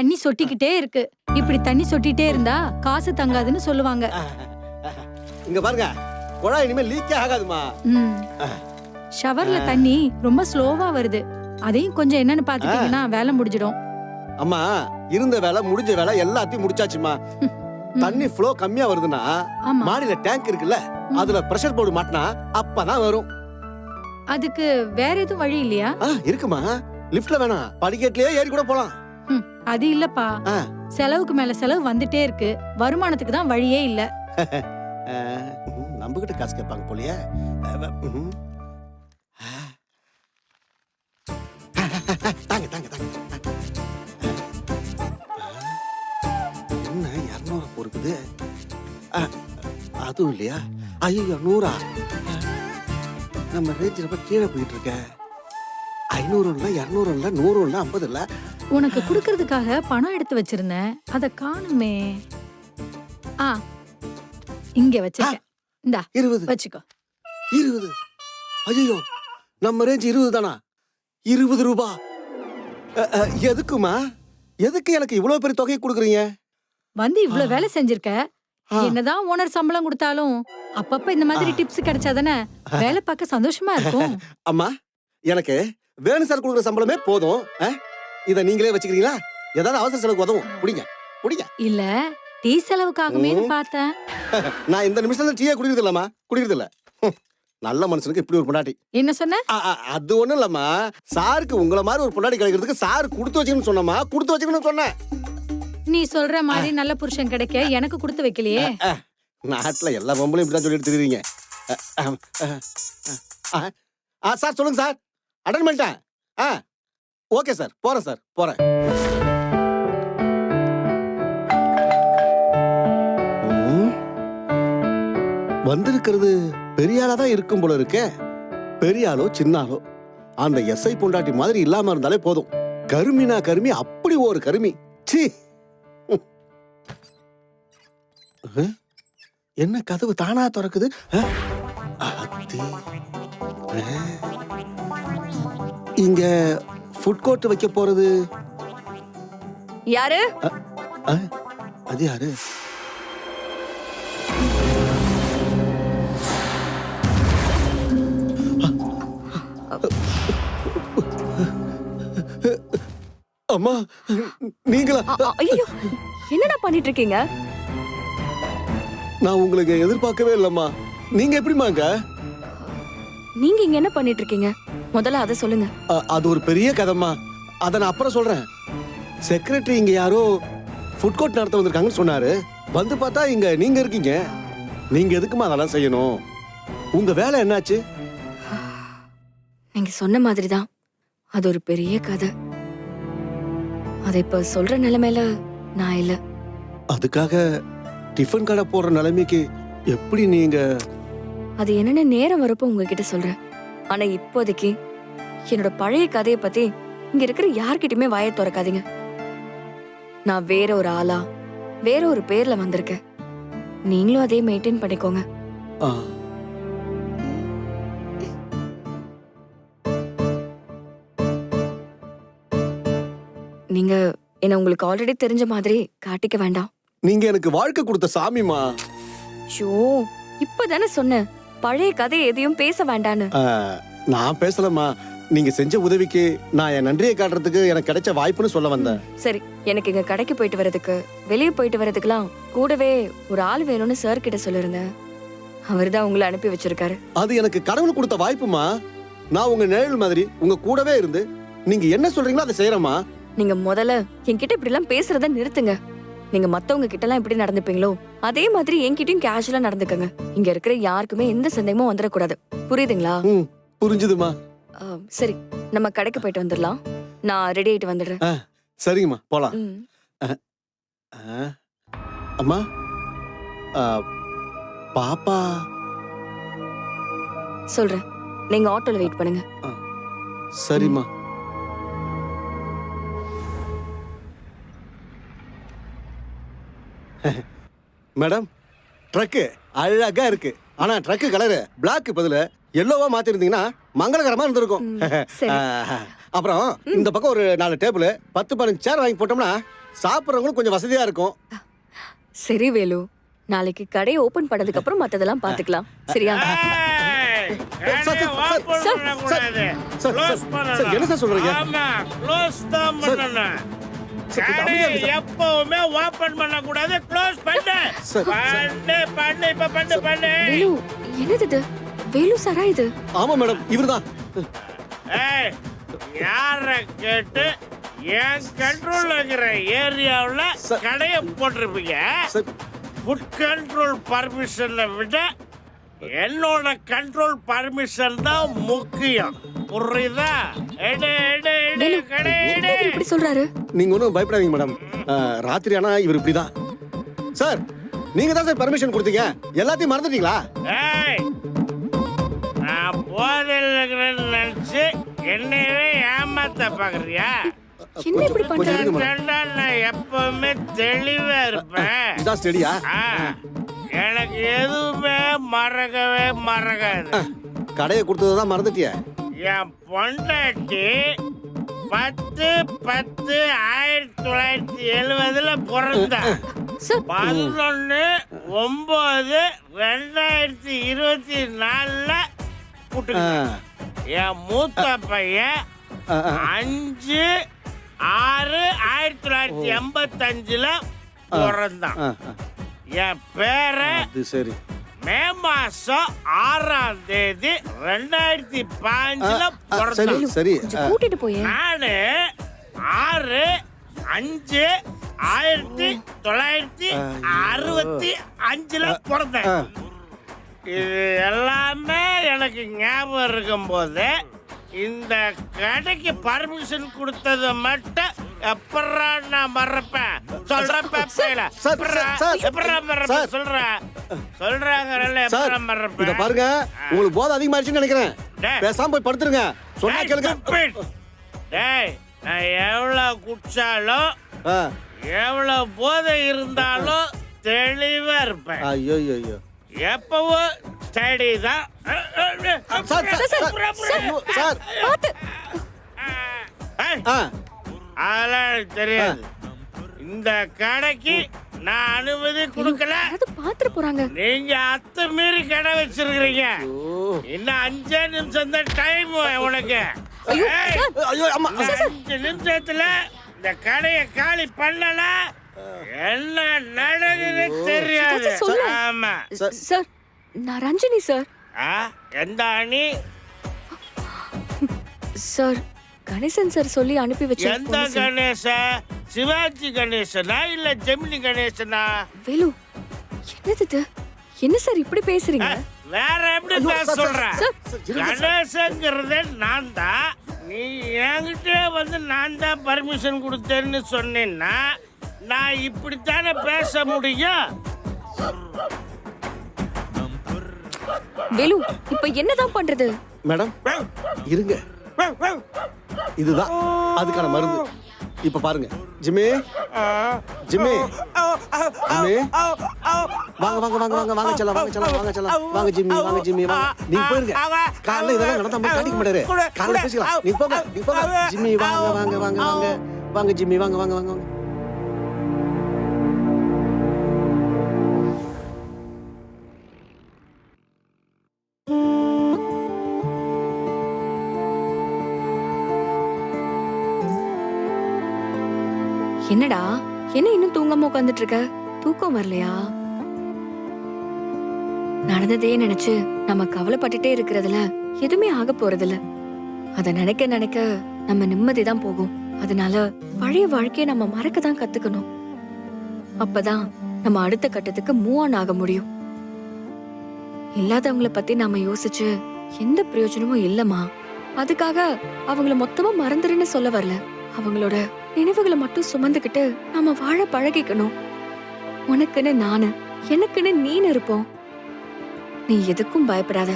தண்ணி சொட்டிக்கிட்டே இருக்கு. இப்படி தண்ணி சொட்டிட்டே இருந்தா காசு தங்காதுன்னு சொல்லுவாங்க. இங்க பாருங்க. குழாய் இனிமே லீக்கே ஆகாதுமா. ஷவர்ல தண்ணி ரொம்ப ஸ்லோவா வருது. அதையும் கொஞ்சம் என்னன்னு பாத்துட்டீங்கன்னா வேலை முடிஞ்சிடும். அம்மா இருந்த வேலை முடிஞ்ச வேலை எல்லாத்தையும் முடிச்சாச்சுமா. தண்ணி ஃப்ளோ கம்மியா வருதுன்னா மாடியில டேங்க் இருக்குல்ல அதுல பிரஷர் போர்டு மாட்டினா அப்பதான் வரும். அதுக்கு வேற எதுவும் வழி இல்லையா? இருக்குமா. லிஃப்ட்ல வேணாம். படிக்கட்டுலயே ஏறி கூட போலாம். அது இல்லப்பா. செலவுக்கு மேல செலவு வந்துட்டே இருக்கு. வருமானத்துக்கு தான் வழியே இல்ல. நம்ம கிட்ட காசு கேட்பாங்க போலயே. தாங்க தாங்க தாங்க. என்ன இரநூறு பொறுக்குது? அதுவும் இல்லையா? ஐயோ நூறா? நம்ம ரேஞ்ச் ரொம்ப கீழே போயிட்டு இருக்க ஐநூறு இல்ல இரநூறு இல்ல நூறு இல்ல ஐம்பது இல்ல உனக்கு குடுக்கறதுக்காக பணம் எடுத்து வச்சிருந்தேன். அத காணுமே. ஆ இங்க வச்சிருக்கேன் இந்தா இருபது. வச்சுக்கோ. இருபது. ஐயோ நம்ம ரேஞ்ச் இருபது தானா? இருபது ரூபா. எதுக்குமா எதுக்கு எனக்கு இவ்வளவு பெரிய தொகையை கொடுக்குறீங்க? வந்து இவ்ளோ ஆ. வேலை செஞ்சிருக்க. என்னதான் ஓனர் சம்பளம் கொடுத்தாலும் அப்பப்ப இந்த மாதிரி. டிப்ஸ் கிடைச்சாதானே வேலை பார்க்க சந்தோஷமா இருக்கும். அம்மா எனக்கு வேணு சார் கொடுக்குற சம்பளமே போதும்? இத நீங்களே வச்சுக்கிறீங்களா? ஏதாவது அவசர செலவுக்கு உதவும். புடிங்க புடிங்க இல்ல டீ செலவுக்காகமேனு ம். பார்த்தேன். நான் இந்த நிமிஷத்துல டீயே குடிக்கிறது இல்லம்மா குடிக்கிறது இல்ல நல்ல மனுஷனுக்கு இப்படி ஒரு பொண்டாட்டி. என்ன சொன்ன? அது ஒண்ணும் இல்லம்மா. சாருக்கு உங்களை மாதிரி ஒரு பொண்டாட்டி கிடைக்கிறதுக்கு சார் கொடுத்து வச்சுக்கணும்னு சொன்னம்மா. கொடுத்து வச்சுக்கணும்னு சொன்னேன். நீ சொல்ற மாதிரி நல்ல புருஷன் கிடைக்க எனக்கு கொடுத்து வைக்கலையே? நாட்டுல எல்லா பொம்பளையும் இப்படிதான் சொல்லிட்டு தெரியுறீங்க. சார் சொல்லுங்க சார். அட்டன் பண்ணிட்டேன் ஆ ஓகே சார். போறேன் சார். போறேன். வந்திருக்கிறது பெரிய ஆளா தான் இருக்கும் போல இருக்கே. பெரிய ஆளோ சின்ன ஆளோ. அந்த எஸ்ஐ பொண்டாட்டி மாதிரி இல்லாம இருந்தாலே போதும். கருமினா கருமி அப்படி ஒரு கருமி. ச்சீ. என்ன கதவு தானா திறக்குது? அஹ்? அத்தி. இங்க ஃபுட் கோர்ட் வைக்க போறது. யாரு? அது யாரு? அம்மா நீங்களா? ஐயோ என்னடா பண்ணிட்டு இருக்கீங்க நான் உங்களுக்கு எதிர்பார்க்கவே இல்லம்மா. நீங்க எப்படிமாங்க நீங்க இங்க என்ன பண்ணிட்டு இருக்கீங்க முதல்ல அதை சொல்லுங்க. அ- அது ஒரு பெரிய கதைம்மா. அதை நான் அப்புறம் சொல்றேன். செக்ரட்டரி இங்க யாரோ ஃபுட் கோர்ட் நடத்த வந்திருக்காங்கன்னு சொன்னாரு. வந்து பார்த்தா இங்க நீங்க இருக்கீங்க. நீங்க எதுக்குமா அதெல்லாம் செய்யணும்? உங்க வேலை என்னாச்சு? நீங்க சொன்ன மாதிரிதான். அது ஒரு பெரிய கதை. அதை இப்ப சொல்ற நிலைமையில நான் இல்ல. அதுக்காக டிஃபன் கடை போடுற நிலைமைக்கு எப்படி நீங்க அது என்னன்னு நேரம் வரப்போ உங்ககிட்ட சொல்றேன். ஆனா இப்போதைக்கு என்னோட பழைய கதையை பத்தி இங்க இருக்கிற யார்கிட்டயுமே வாயை திறக்காதீங்க. நான் வேற ஒரு ஆளா வேற ஒரு பேர்ல வந்திருக்கேன். நீங்களும் அதே மெயின்டைன் பண்ணிக்கோங்க. நீங்க என்ன உங்களுக்கு ஆல்ரெடி தெரிஞ்ச மாதிரி காட்டிக்க வேண்டாம். நீங்க எனக்கு வாழ்க்கை கொடுத்த சாமிமா ஷோ இப்பதானே சொன்னேன். பழைய கதை எதையும் பேச வேண்டான்னு. நான் பேசலம்மா. நீங்க செஞ்ச உதவிக்கு நான் என் நன்றியை காட்டுறதுக்கு எனக்கு கிடைச்ச வாய்ப்புன்னு சொல்ல வந்தேன். சரி. எனக்கு இங்க கடைக்கு போயிட்டு வரதுக்கு வெளியே போயிட்டு வரதுக்குலாம் கூடவே ஒரு ஆள் வேணும்னு சார் கிட்ட சொல்லிருந்தேன். அவர்தான் உங்களை அனுப்பி வச்சிருக்காரு. அது எனக்கு கடவுள் கொடுத்த வாய்ப்புமா? நான் உங்க நிழல் மாதிரி உங்க கூடவே இருந்து நீங்க என்ன சொல்றீங்களோ அதை செய்யறேம்மா நீங்க முதல்ல என்கிட்ட இப்படி எல்லாம் பேசுறத நிறுத்துங்க. நீங்க மத்தவங்க கிட்ட எல்லாம் எப்படி நடந்துப்பீங்களோ அதே மாதிரி என்கிட்டயும் கேஷுவலா நடந்துக்கங்க. இங்க இருக்கிற யாருக்குமே எந்த சந்தேகமும் வந்துடக்கூடாது. புரியுதுங்களா? ம் புரிஞ்சுதுமா ஆ, சரி நம்ம கடைக்கு போயிட்டு வந்துடலாம். நான் ரெடி ஆயிட்டு வந்துடுறேன். சரிங்கம்மா போலாம். ம். ஆ, அம்மா ஆ, பாப்பா. சொல்றேன். நீங்க ஆட்டோல வெயிட் பண்ணுங்க. சரிம்மா. மேடம் ட்ரக்கு அழகா இருக்கு. ஆனா ட்ரக்கு கலரு பிளாக் பதிலு எல்லோவா மாத்திருந்தீங்கன்னா மங்களகரமா இருந்திருக்கும். அப்புறம் இந்த பக்கம் ஒரு நாலு டேபிள் பத்து பதினஞ்சு சேர் வாங்கி போட்டோம்னா சாப்பிட்றவங்களும் கொஞ்சம் வசதியா இருக்கும். சரி வேலு. நாளைக்கு கடையை ஓபன் பண்ணதுக்கு அப்புறம் மத்ததெல்லாம் பாத்துக்கலாம் சரியா? என்ன சார் சொல்றீங்க? எப்பவுமே open பண்ணக்கூடாது. Close பண்ணு. சார், பண்ணு, பண்ணு, இப்ப பண்ணு, பண்ணு. வேலு என்னது இது வேலு சாரா இது ஆமா மேடம் இவர்தான் ஏய், யார கேட்டு என் கண்ட்ரோல்ல இருக்கிற ஏரியாவுல. கடையை போட்டிருப்பீங்க ஃபுட் கண்ட்ரோல் பர்மிஷனை விட என்னோட கண்ட்ரோல் பர்மிஷன் தான் முக்கியம் புரியுதா? எடு எடு எடு வேலு கடை எடு. இவர் இப்படி சொல்றாரு? நீங்க ஒன்றும் பயப்படாதீங்க மேடம். அஹ், ராத்திரி ஆனா இவர் இப்படிதான். சார் நீங்க தான் சார் பர்மிஷன் கொடுத்தீங்க. எல்லாத்தையும் மறந்துட்டீங்களா? ஏய் நான் போதையில் இருக்கிறேன்னு நினைச்சு என்னையவே ஏமாத்த பாக்குறியா என்ன இப்படி கொஞ்சம் பண்றாரு இருங்க மேடம். கண்டா நான் எப்பவுமே தெளிவா இருப்பேன். இதான் ஸ்டெடியா ஆ, எனக்கு எதுவுமே மறக்கவே மறக்காது. கடையை கொடுத்ததை தான் மறந்துட்டிய. என் பொண்டாட்டி பத்து பத்து ஆயிரத்தி தொள்ளாயிரத்தி எழுவதுல பிறந்தா. சார் பதினொன்னு ஒன்பது ரெண்டாயிரத்தி இருபத்தி நாலுல புட்டு என் மூத்த பையன் அஞ்சு ஆறு ஆயிரத்தி தொள்ளாயிரத்தி எண்பத்தஞ்சுல பிறந்தான். என் பேரை சரி. மே மாசம் ஆறாம் தேதி ரெண்டாயிரத்தி பாஞ்சுல சரி பிறந்தான் சரி கொஞ்சம் கூட்டிட்டு போயேன். நானு ஆறு அஞ்சு ஆயிரத்தி தொள்ளாயிரத்தி அறுபத்தி அஞ்சுல பிறந்தேன். இது எல்லாமே எனக்கு ஞாபகம் இருக்கும்போது இந்த கடைக்கு பர்மிஷன் கொடுத்தது மட்டும் எப்படா நான் மறப்பேன்? சொல்றேன் பேப்பையில சார், சார், சார், எப்படா மறப்பேன்? சார். சொல்றேன் சொல்றாங்கல்ல சார் எப்படா இத மறப்பேன் பாருங்க. உங்களுக்கு போதை அதிகமாயிருச்சுன்னு நினைக்கிறேன். டேய். பேசாம போய் படுத்துருங்க. சொன்னா டேய், கேளுங்க. stupid. டேய் நான் எவ்வளவு குடிச்சாலும் ஆ, எவ்வளவு போதை இருந்தாலும் தெளிவா இருப்பேன். ஐயோ ஐயோ ஐயோ எப்பவும் ஸ்டடி தான் சார் சார் சார் ஐயோ, சார் ஏய், ஆ. அதெல்லாம் எனக்கு தெரியாது. இந்த கடைக்கு நான் அனுமதி கொடுக்கல. யாராவது பாத்துட்டு போறாங்க? நீங்க அத்து மீறி கடை வச்சிருக்கிறீங்க. ஓ இன்னும் அஞ்சே நிமிஷம் தான் டைம் உனக்கு. அஞ்சு நிமிஷத்துல இந்த கடையை காலி பண்ணல. என்ன நடக்குது தெரியாது. ஆமா. சார். சார் நான் ரஞ்சினி சார். ஆ, எந்த அணி? சார் கணேசன் சார் சொல்லி அனுப்பி வச்ச எந்த சார். கணேச? சிவாஜி கணேசனா இல்ல ஜெமினி கணேசனா? வேலு என்னது இது? என்ன சார் இப்படி பேசுறீங்க? ஆ, வேற எப்படி ஐயோ, பேச சார், சார், சொல்ற? சார். கணேசங்கிறதே நான் தான் நீ என்கிட்ட வந்து நான் தான் பர்மிஷன் கொடுத்தேன்னு சொன்னேன்னா நான் இப்படித்தானே பேச முடியும்? வேலு இப்ப என்னதான் பண்றது? மேடம் இருங்க. இதுதான். அதுக்கான மருந்து. இப்ப பாருங்க. ஜிமே ஜிமே ஜிமே வாங்க வாங்க வாங்க வாங்க வாங்க செல்லாம் வாங்க செல்லாம் வாங்க செல்லாம். வாங்க ஜிம்மி வாங்க ஜிம்மி வாங்க. நீங்க போயிருங்க. காலைல இதெல்லாம் நடந்தா மாதிரி காட்டிக்க மாட்டாரு. காலைல பேசிக்கலாம். நீங்க போங்க நீங்க போங்க. ஜிம்மி வாங்க வாங்க வாங்க வாங்க. வாங்க ஜிம்மி வாங்க வாங்க வாங்க வாங்க. என்னடா? என்ன இன்னும் தூங்காம உட்காந்துட்டு இருக்க தூக்கம் வரலையா? நடந்ததே நினைச்சு நம்ம கவலைப்பட்டுட்டே இருக்கிறதுல எதுவுமே ஆக போறதில்ல. அத நினைக்க நினைக்க நம்ம நிம்மதி தான் போகும். அதனால பழைய வாழ்க்கைய நம்ம மறக்க தான் கத்துக்கணும். அப்பதான் நம்ம அடுத்த கட்டத்துக்கு மூவ் ஆன் ஆக முடியும். இல்லாதவங்கள பத்தி நாம யோசிச்சு எந்த பிரயோஜனமும் இல்லம்மா. அதுக்காக அவங்கள மொத்தமா மறந்துருன்னு சொல்ல வரல. அவங்களோட நினைவுகளை மட்டும் சுமந்துக்கிட்டு நாம வாழ பழகிக்கணும். உனக்குன்னு நானு எனக்குன்னு நீனு இருப்போம். நீ எதுக்கும் பயப்படாத.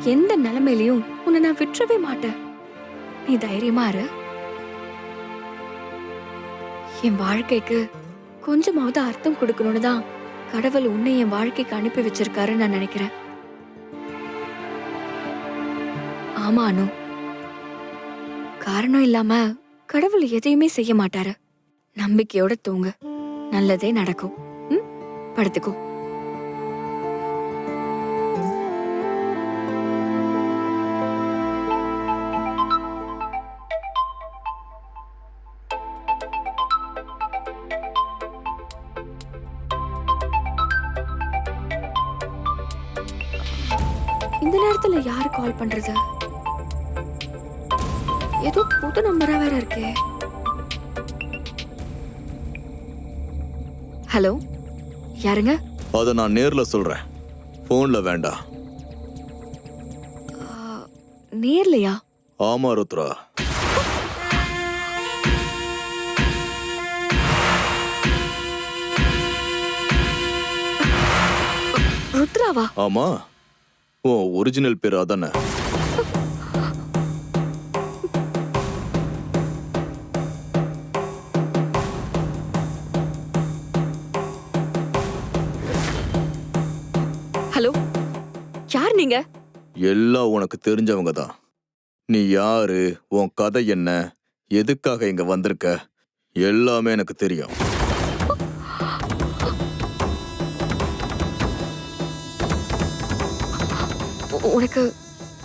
எந்த நிலைமையிலயும் உன்னை நான் விட்டுறவே மாட்டேன். நீ தைரியமா இரு. என் வாழ்க்கைக்கு கொஞ்சமாவது அர்த்தம் கொடுக்கணும்னு தான் கடவுள் உன்னை என் வாழ்க்கைக்கு அனுப்பி வச்சிருக்காருன்னு நான் நினைக்கிறேன். ஆமா அனு. காரணம் இல்லாம கடவுள் எதையுமே செய்ய மாட்டாரு. நம்பிக்கையோட தூங்க. நல்லதே நடக்கும். ம்? படுத்துக்கோ. இந்த நேரத்துல யாரு கால் பண்றது? புது நம்பரா வேற இருக்கே. ஹலோ யாருங்க? அதை நான் நேர்ல சொல்றேன். போன்ல வேண்டாம் நேர்லையா? ஆமா ருத்ரா. ருத்ராவா? ஆமா. உன் ஒரிஜினல் பேர் அதானே? எல்லாம் உனக்கு தெரிஞ்சவங்க தான் நீ யாரு? உன் கதை என்ன? எதுக்காக இங்க வந்திருக்க? எல்லாமே எனக்கு தெரியும். உனக்கு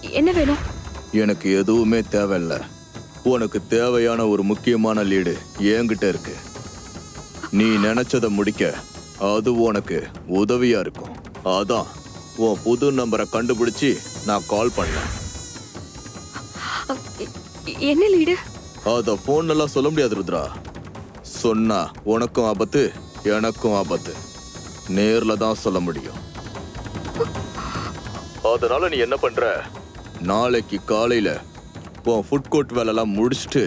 என்ன வேணும்? எனக்கு எதுவுமே தேவையில்ல. உனக்கு தேவையான ஒரு முக்கியமான லீடு என்கிட்ட இருக்கு. நீ நினைச்சதை முடிக்க அது உனக்கு உதவியா இருக்கும். அதான் உன் புது நம்பரை கண்டுபிடிச்சு நான் கால் பண்ணேன். என்ன லீடு? அத போன் எல்லாம் சொல்ல முடியாது ருத்ரா. சொன்னா உனக்கும் ஆபத்து எனக்கும் ஆபத்து. நேர்ல தான் சொல்ல முடியும். அதனால நீ என்ன பண்ற? நாளைக்கு காலையில உன் ஃபுட் கோர்ட் வேலைலாம் முடிச்சுட்டு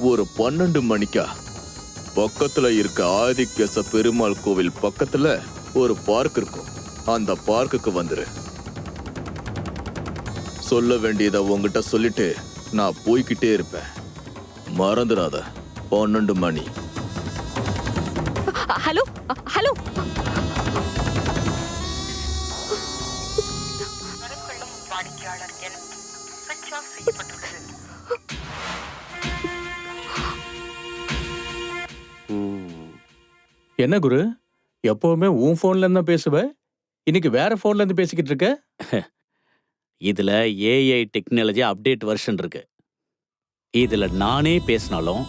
ஒரு பன்னெண்டு மணிக்கா பக்கத்துல இருக்க ஆதிக்கேச பெருமாள் கோவில் பக்கத்துல ஒரு பார்க் இருக்கும். அந்த பார்க்குக்கு வந்துரு. சொல்ல வேண்டியதை உன்கிட்ட சொல்லிட்டு நான் போய்கிட்டே இருப்பேன். மறந்துடாத பன்னெண்டு மணி. Hello hello. என்ன குரு? எப்பவுமே உன் ஃபோன்ல இருந்து தான் பேசுவ? இன்னைக்கு வேற ஃபோன்ல இருந்து பேசிக்கிட்டு இருக்க? இதில் ஏஐ டெக்னாலஜி அப்டேட் வெர்ஷன் இருக்கு. இதில் நானே பேசினாலும்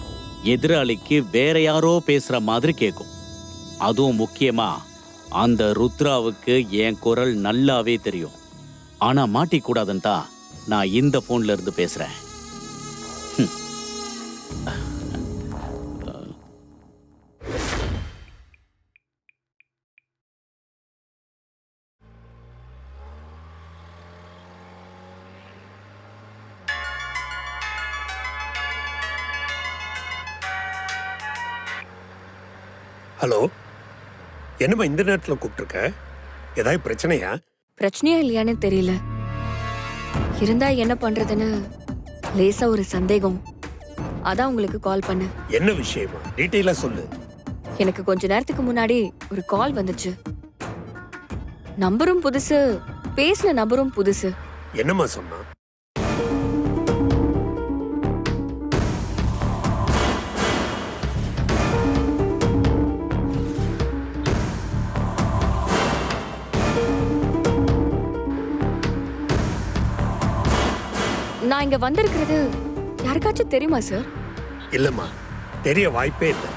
எதிராளிக்கு வேற யாரோ பேசுகிற மாதிரி கேட்கும் அதுவும் முக்கியமாக அந்த ருத்ராவுக்கு என் குரல் நல்லாவே தெரியும். ஆனால் மாட்டிக்கூடாதுன்னு தான் நான் இந்த போன்ல இருந்து என்னம்மா இந்த நேரத்தில் கூப்பிட்டுருக்க? ஏதாவது பிரச்சனையா? பிரச்சனையா இல்லையான்னு தெரியல. இருந்தா என்ன பண்றதுன்னு லேசா ஒரு சந்தேகம். அதான் உங்களுக்கு கால் பண்ணேன் என்ன விஷயமா? டீட்டெயிலா சொல்லு. எனக்கு கொஞ்ச நேரத்துக்கு முன்னாடி ஒரு கால் வந்துச்சு. நம்பரும் புதுசு பேசின நம்பரும் புதுசு. என்னம்மா சொன்னா? நான் இங்க வந்திருக்கிறது யாருக்காச்சும் தெரியுமா சார் இல்லம்மா. தெரிய வாய்ப்பே இல்லை.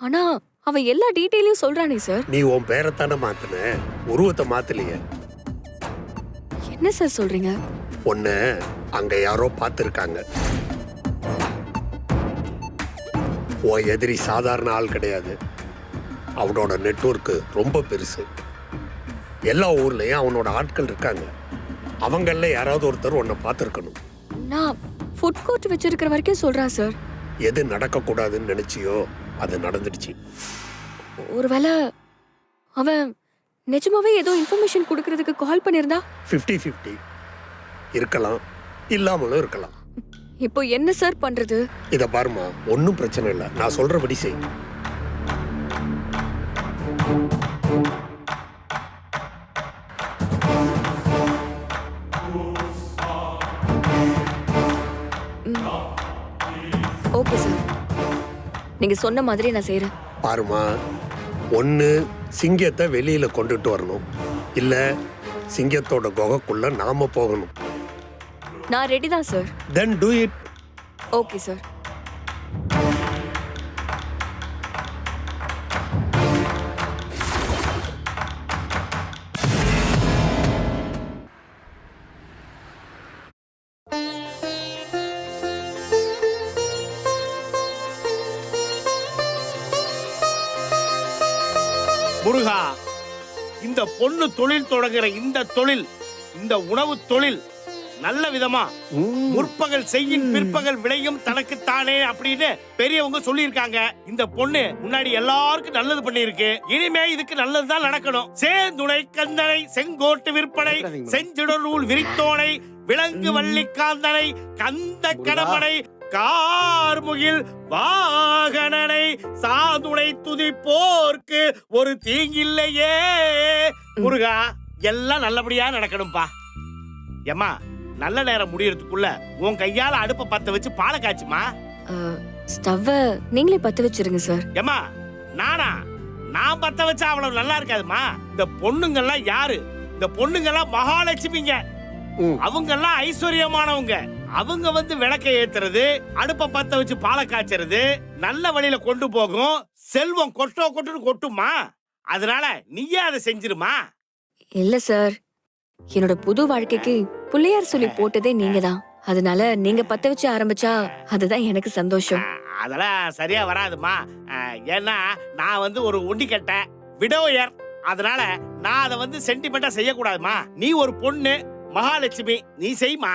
ஆனா அவன் எல்லா டீட்டெயிலையும் சொல்றானே சார் நீ உன் பேரைத்தானே மாத்தின? உருவத்தை மாத்தலையே. என்ன சார் சொல்றீங்க? உன்னை அங்க யாரோ பார்த்துருக்காங்க. உன் எதிரி சாதாரண ஆள் கிடையாது. அவனோட நெட்வொர்க்கு ரொம்ப பெருசு. எல்லா ஊர்லயும் அவனோட ஆட்கள் இருக்காங்க. அவங்கள யாராவது ஒருத்தர் உன்னை பார்த்துருக்கணும். நான் ஃபுட் கோர்ட் வச்சிருக்கிற வரைக்கும் சொல்றான் சார் எது நடக்கக்கூடாதுன்னு நினைச்சியோ அது நடந்துடுச்சு. ஒருவேளை அவன் நிஜமாவே ஏதோ இன்ஃபர்மேஷன் கொடுக்கறதுக்கு கால் பண்ணியிருந்தா? ஃபிஃப்டி ஃபிஃப்டி இருக்கலாம் இல்லாமலும் இருக்கலாம். இப்போ என்ன சார் பண்றது? இத பாருமா ஒன்றும் பிரச்சனை இல்லை. நான் சொல்றபடி செய். நீங்க சொன்ன மாதிரி நான் செய்யறேன் பாருமா ஒன்று சிங்கத்தை வெளியில கொண்டுட்டு வரணும். இல்ல சிங்கத்தோட குகைக்குள்ள நாம போகணும். நான் ரெடி தான் sir then do it okay sir இந்த பொண்ணு தொழில் தொடங்குற இந்த தொழில் இந்த உணவு தொழில் நல்ல விதமா. முற்பகல் செய்யின் பிற்பகல் விளையும் தனக்குத்தானே அப்படின்னு பெரியவங்க சொல்லியிருக்காங்க. இந்த பொண்ணு முன்னாடி எல்லாருக்கும் நல்லது பண்ணியிருக்கு. இனிமே இதுக்கு நல்லதுதான் நடக்கணும். சேந்துணை கந்தனை செங்கோட்டு விற்பனை செஞ்சுடநூல் விரித்தோனை விலங்கு வள்ளிக்காந்தனை கந்த கடமனை கார்முகில் வாகனனை சாதுணை துதிப்போர்க்கு ஒரு தீங்கில்லையே. முருகா எல்லாம் நல்லபடியா நடக்கணும்பா. ஏம்மா நல்ல நேரம் முடியறதுக்குள்ள உன் கையால அடுப்ப பத்த வச்சு பாலை காய்ச்சுமா? ஸ்டவ்வை நீங்களே பத்து வச்சிருங்க சார். ஏம்மா நானா? நான் பத்த வச்சா அவ்வளவு நல்லா இருக்காதுமா? இந்த பொண்ணுங்கெல்லாம் யாரு? இந்த பொண்ணுங்கெல்லாம் மகாலட்சுமிங்க. ம். அவங்கெல்லாம் ஐஸ்வர்யமானவங்க. அவங்க வந்து விளக்க ஏத்துறது அடுப்ப பத்த வச்சு பாலை காய்ச்சறது நல்ல வழியில கொண்டு போகும் செல்வம் கொட்டோ கொட்டுன்னு கொட்டுமா? அதனால நீயே அதை செஞ்சிருமா? இல்ல சார். என்னோட புது வாழ்க்கைக்கு புள்ளையார் சொல்லி போட்டதே நீங்க தான் அதனால நீங்க பத்த வச்சு ஆரம்பிச்சா அதுதான் எனக்கு சந்தோஷம். அதெல்லாம் சரியா வராதுமா. ஏன்னா நான் வந்து ஒரு ஒண்டி கட்ட விடோயர். அதனால நான் அதை வந்து சென்டிமெண்டா செய்யக்கூடாதுமா. நீ ஒரு பொண்ணு மகாலட்சுமி நீ செய்மா.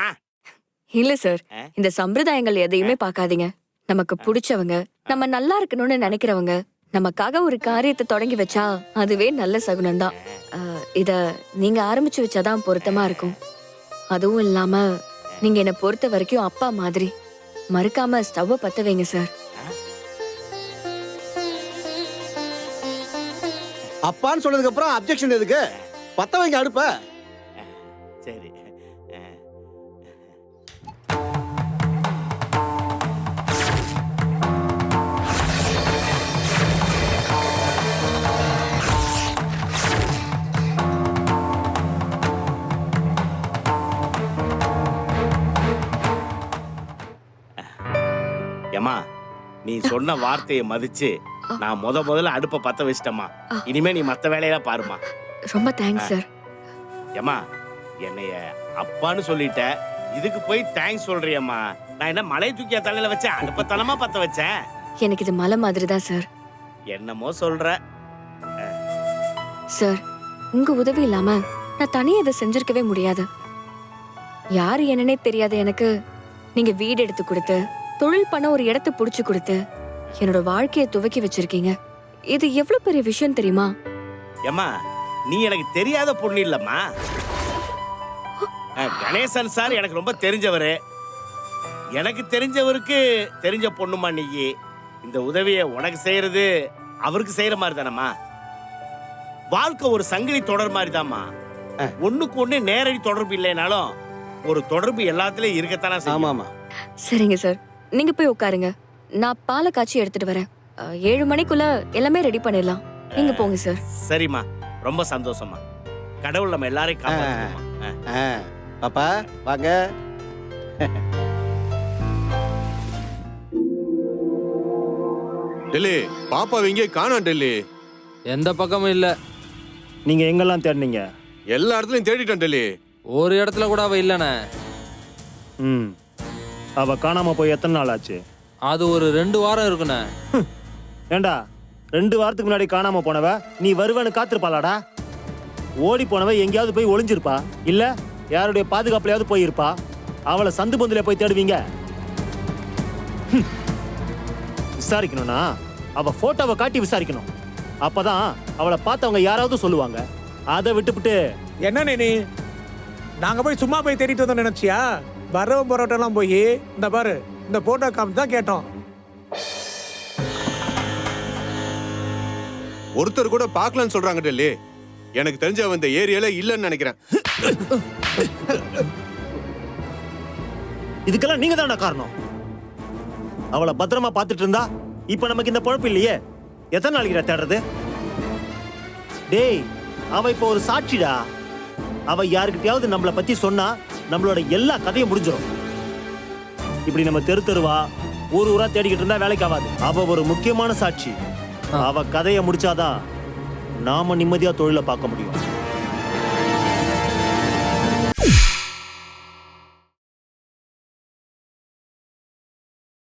இல்ல சார்? இந்த சம்பிரதாயங்கள் எதையுமே பார்க்காதீங்க. நமக்கு பிடிச்சவங்க நம்ம நல்லா இருக்கணும்னு நினைக்கிறவங்க நமக்காக ஒரு காரியத்தை தொடங்கி வச்சா அதுவே நல்ல சகுனம் தான். இத நீங்க ஆரம்பிச்சு வச்சாதான் பொருத்தமா இருக்கும். அதுவும் இல்லாம நீங்க என்ன பொறுத்த வரைக்கும் அப்பா மாதிரி. மறுக்காம ஸ்டவ்வை பத்த வைங்க சார். அப்பான்னு சொன்னதுக்கு அப்புறம் அப்ஜெக்ஷன் எதுக்கு? பத்த வைங்க அடுப்ப. சரி. நீ சொன்ன வார்த்தையை மதிச்சு நான் முத முதல்ல அடுப்ப பத்த வச்சிட்டேம்மா. இனிமே நீ மத்த வேலையெல்லாம் பாருமா ரொம்ப தேங்க்ஸ் சார் ஏம்மா என்னைய அப்பான்னு சொல்லிட்ட. இதுக்கு போய் தேங்க்ஸ் சொல்றியம்மா. நான் என்ன மலை தூக்கிய தலையில வச்சேன்? அடுப்பத்தனமா பத்த வச்சேன்? எனக்கு இது மலை மாதிரி தான் சார் என்னமோ சொல்ற. சார் உங்க உதவி இல்லாம நான் தனியா இதை செஞ்சிருக்கவே முடியாது. யாரு என்னன்னே தெரியாத எனக்கு நீங்க வீடு எடுத்து கொடுத்து தொழில் பண்ண ஒரு இடத்த புடிச்சு கொடுத்து என்னோட வாழ்க்கையை துவக்கி வச்சிருக்கீங்க. இது எவ்வளவு பெரிய விஷயம் தெரியுமா? ஏம்மா நீ எனக்கு தெரியாத பொண்ணு இல்லம்மா. கணேசன் சார் எனக்கு ரொம்ப தெரிஞ்சவரு. எனக்கு தெரிஞ்சவருக்கு தெரிஞ்ச பொண்ணுமா நீ இந்த உதவியை உனக்கு செய்யறது அவருக்கு செய்யற மாதிரி தானம்மா வாழ்க்கை ஒரு சங்கிலி தொடர் மாதிரி தாம்மா ஒண்ணுக்கு ஒண்ணு நேரடி தொடர்பு இல்லைனாலும் ஒரு தொடர்பு எல்லாத்துலயும் இருக்கத்தானே ஆமாமா சரிங்க சார். நீங்க போய் உட்காருங்க. நான் பாலை காய்ச்சி எடுத்துட்டு வரேன். அஹ், ஏழு மணிக்குள்ள எல்லாமே ரெடி பண்ணிடலாம். நீங்க போங்க சார் சரிம்மா. ரொம்ப சந்தோஷமா கடவுள் நம்ம எல்லாரையும் காப்பாற்றுமா ஆ, பாப்பா வாங்க. டெல்லி பாப்பா இங்கே காணோம் டெல்லி. எந்த பக்கமும் இல்ல. நீங்க எங்கெல்லாம் தேடினீங்க? எல்லா இடத்துலயும் தேடிட்டேன் டெல்லி. ஒரு இடத்துல கூட அவ இல்லனே. ம். அவ காணாம போய் எத்தனை நாள் ஆச்சு? அது ஒரு ரெண்டு வாரம் இருக்குண்ணே. ஏண்டா ரெண்டு வாரத்துக்கு முன்னாடி காணாம போனவ நீ வருவேன்னு காத்திருப்பாளாடா? ஓடி போனவ எங்கேயாவது போய் ஒளிஞ்சிருப்பா? இல்ல யாருடைய பாதுகாப்புலயாவது போயிருப்பா? அவளை சந்து பொந்துல போய் தேடுவீங்க? ஹம். விசாரிக்கணும்னா அவ போட்டோவை காட்டி விசாரிக்கணும். அப்பதான் அவளை பார்த்தவங்க யாராவது சொல்லுவாங்க. அதை விட்டுப்புட்டு என்ன நீ நாங்க போய் சும்மா போய் தேடிட்டு வந்தோம் நினைச்சியா? வரவன் பரோட்டெல்லாம் போய் இந்த பாரு இந்த போட்டோ காமிச்சு தான் கேட்டோம். ஒருத்தர் கூட பார்க்கலன்னு சொல்றாங்க டெல்லி எனக்கு தெரிஞ்ச அவன் இந்த ஏரியால இல்லைன்னு நினைக்கிறேன். இதுக்கெல்லாம் நீங்க தானே காரணம். அவளை பத்திரமா பார்த்துட்டு இருந்தா இப்ப நமக்கு இந்த பொழப்பு இல்லையே. எத்தனை நாளைக்கு தேடுறது? டேய் அவ இப்ப ஒரு சாட்சிடா. அவ யாருக்கிட்டயாவது நம்மளை பத்தி சொன்னா நம்மளோட எல்லா கதையும் முடிஞ்சிடும் இப்படி நம்ம தெரு தெருவா ஊர் ஊரா தேடிக்கிட்டு இருந்தா வேலைக்கு ஆகாது. அவ ஒரு முக்கியமான சாட்சி. அவ கதையை முடிச்சாதான் நாம நிம்மதியா தொழிலை பார்க்க முடியும்.